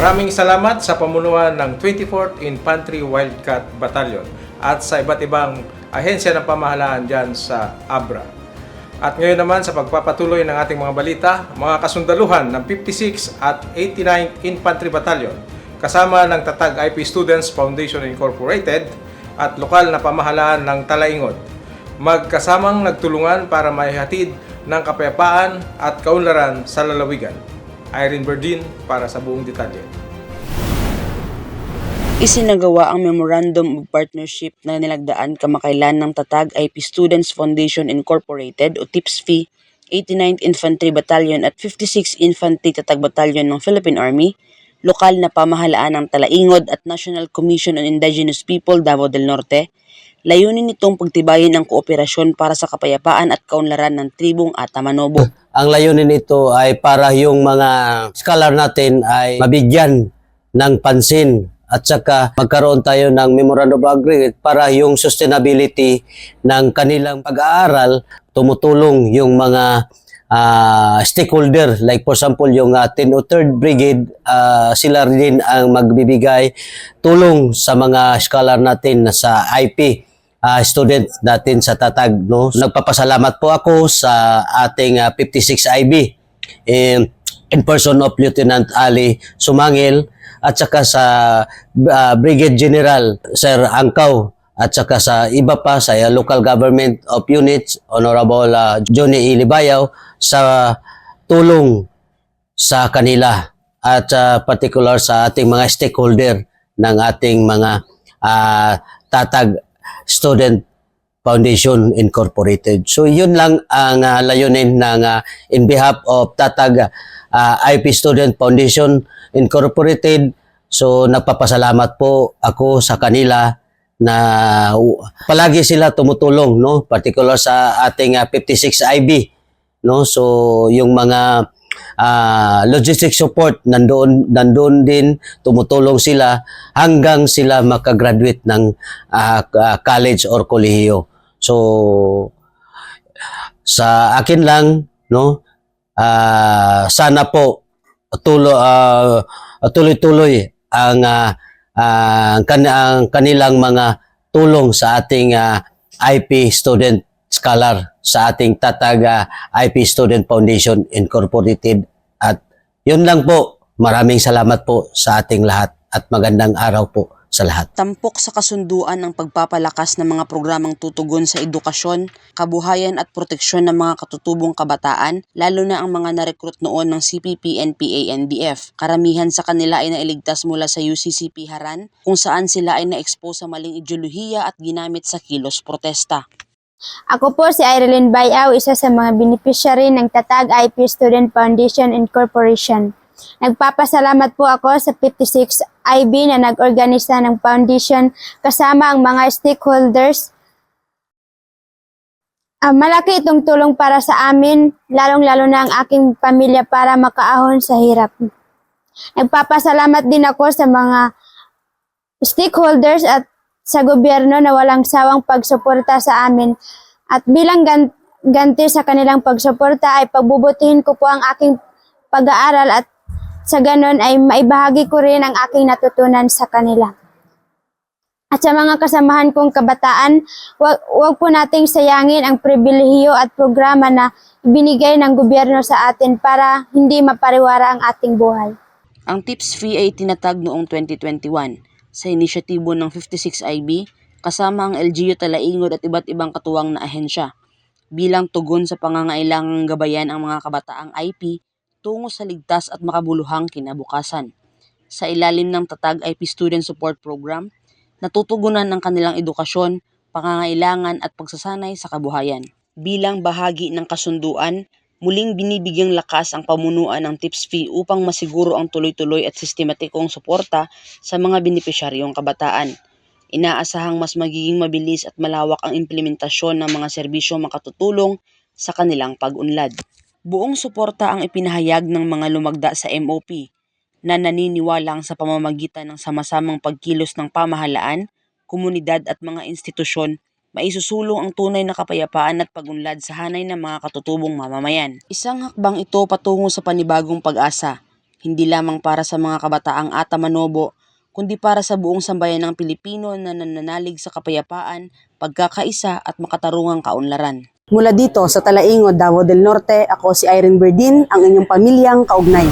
Maraming salamat sa pamunuan ng 24th Infantry Wildcat Battalion at sa iba't ibang ahensya ng pamahalaan dyan sa Abra. At ngayon naman sa pagpapatuloy ng ating mga balita, mga kasundaluhan ng 56 at 89 Infantry Battalion kasama ng Tatag IP Students Foundation Incorporated at lokal na pamahalaan ng Talaingod magkasamang nagtulungan para maihatid ng kapayapaan at kaunlaran sa lalawigan. Irene Berdin para sa buong detalye. Isinagawa ang Memorandum of Partnership na nilagdaan kamakailan ng Tatag IP Students Foundation Incorporated o TIPSFI, 89th Infantry Battalion at 56 Infantry Tatag Battalion ng Philippine Army, lokal na pamahalaan ng Talaingod at National Commission on Indigenous People Davao del Norte, layunin nitong pagtibayin ang kooperasyon para sa kapayapaan at kaunlaran ng tribong Atamanobo. Ang layunin nito ay para yung mga scholar natin ay mabigyan ng pansin at saka magkaroon tayo ng memorandum of agreement para yung sustainability ng kanilang pag-aaral tumutulong yung mga ah, stakeholder. Like for example yung uh, 1003rd Brigade ah, sila rin ang magbibigay tulong sa mga scholar natin na sa IP ah, student natin sa Tatag no? Nagpapasalamat po ako sa ating ah, 56 IB in, in person of Lieutenant Ali Sumangil at saka sa ah, Brigade General Sir Angkaw at saka sa iba pa sa local government of units Honorable ah, Johnny Ilibayaw sa tulong sa kanila at ah, particular sa ating mga stakeholder ng ating mga ah, tatag student Foundation Incorporated. So yun lang ang ah, layunin ng ah, in behalf of Tatag ah, IP Student Foundation Incorporated. So nagpapasalamat po ako sa kanila na uh, palagi sila tumutulong no particular sa ating ah, 56 IB no so yung mga ah, logistic support nandoon nandoon din tumutulong sila hanggang sila makagraduate ng ah, college or kolehiyo. So sa akin lang no ah, sana po tulo ah, tuloy-tuloy ang ah, ang kan- ang kanilang mga tulong sa ating ah, IP student scholar sa ating Tatag ah, IP Student Foundation Incorporated at yun lang po maraming salamat po sa ating lahat at magandang araw po sa lahat Tampok sa kasunduan ng pagpapalakas ng mga programang tutugon sa edukasyon, kabuhayan at proteksyon ng mga katutubong kabataan, lalo na ang mga narekrut noon ng CPP, NPA, NDF. Karamihan sa kanila ay nailigtas mula sa UCCP Haran, kung saan sila ay na-expose sa maling ideolohiya at ginamit sa kilos protesta. Ako po si Irene Bayaw, isa sa mga beneficiary ng Tatag IP Student Foundation Incorporation. Nagpapasalamat po ako sa 56 IB na nag-organisa ng foundation kasama ang mga stakeholders. Ah, malaki itong tulong para sa amin, lalong-lalo na ang aking pamilya para makaahon sa hirap. Nagpapasalamat din ako sa mga stakeholders at sa gobyerno na walang sawang pagsuporta sa amin. At bilang gan- ganti sa kanilang pagsuporta ay pagbubutihin ko po ang aking pag-aaral at sa ganon ay maibahagi ko rin ang aking natutunan sa kanila. At sa mga kasamahan kong kabataan, wag, wag po nating sayangin ang pribilehiyo at programa na ibinigay ng gobyerno sa atin para hindi mapariwara ang ating buhay. Ang TIPS ay tinatag noong 2021 sa inisyatibo ng 56IB kasama ang LGU Talaingod at iba't ibang katuwang na ahensya bilang tugon sa pangangailangang gabayan ang mga kabataang IP tungo sa ligtas at makabuluhang kinabukasan. Sa ilalim ng Tatag IP Student Support Program, natutugunan ang kanilang edukasyon, pangangailangan at pagsasanay sa kabuhayan. Bilang bahagi ng kasunduan, muling binibigyang lakas ang pamunuan ng TIPS fee upang masiguro ang tuloy-tuloy at sistematikong suporta sa mga benepisyaryong kabataan. Inaasahang mas magiging mabilis at malawak ang implementasyon ng mga serbisyo makatutulong sa kanilang pag-unlad. Buong suporta ang ipinahayag ng mga lumagda sa MOP na naniniwalang sa pamamagitan ng sama-samang pagkilos ng pamahalaan, komunidad at mga institusyon, maisusulong ang tunay na kapayapaan at pagunlad sa hanay ng mga katutubong mamamayan. Isang hakbang ito patungo sa panibagong pag-asa, hindi lamang para sa mga kabataang Atamanobo, kundi para sa buong sambayan ng Pilipino na nananalig sa kapayapaan, pagkakaisa at makatarungang kaunlaran. Mula dito sa Talaingod, Davao del Norte, ako si Irene Berdin, ang inyong pamilyang kaugnay.